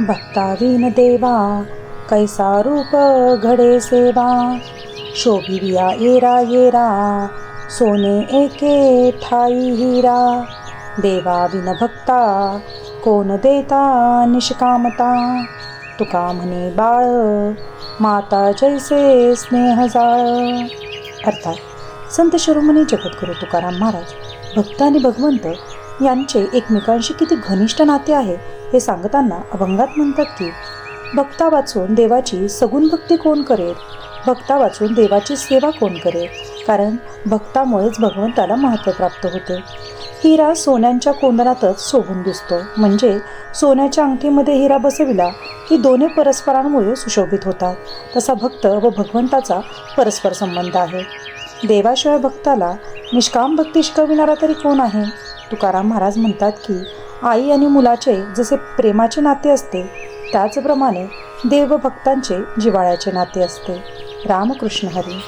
भक्ताविन देवा कैसा रूप घडे सेवा। शोभिविया येरा येरा सोने एके ठाई हिरा। देवा विन भक्ता कोण देता निष्कामता। तुका म्हणे बाळ माता जैसे स्नेह जाळ। अर्थात संत शिरोमणी जगद्गुरु तुकाराम महाराज भक्त आणि भगवंत यांचे एकमेकांशी किती घनिष्ठ नाते आहे हे सांगताना अभंगात म्हणतात की भक्ता वाचून देवाची सगुण भक्ती कोण करेल? भक्ता वाचून देवाची सेवा कोण करेल? कारण भक्तामुळेच भगवंताला महत्त्व प्राप्त होते. हिरा सोन्यांच्या कोंदनातच शोभून दिसतो. म्हणजे सोन्याच्या अंगठीमध्ये हिरा बसविला की दोन्ही परस्परांमुळे सुशोभित होतात. तसा भक्त व भगवंताचा परस्पर संबंध आहे. देवाशिवाय भक्ताला निष्काम भक्ती शिकविणारा तरी कोण आहे? तुकाराम महाराज म्हणतात की आई आणि मुलाचे जसे प्रेमाचे नाते असते त्याचप्रमाणे देवभक्तांचे जिवाळ्याचे जिव्हाळ्याचे नाते असते. रामकृष्ण हरी.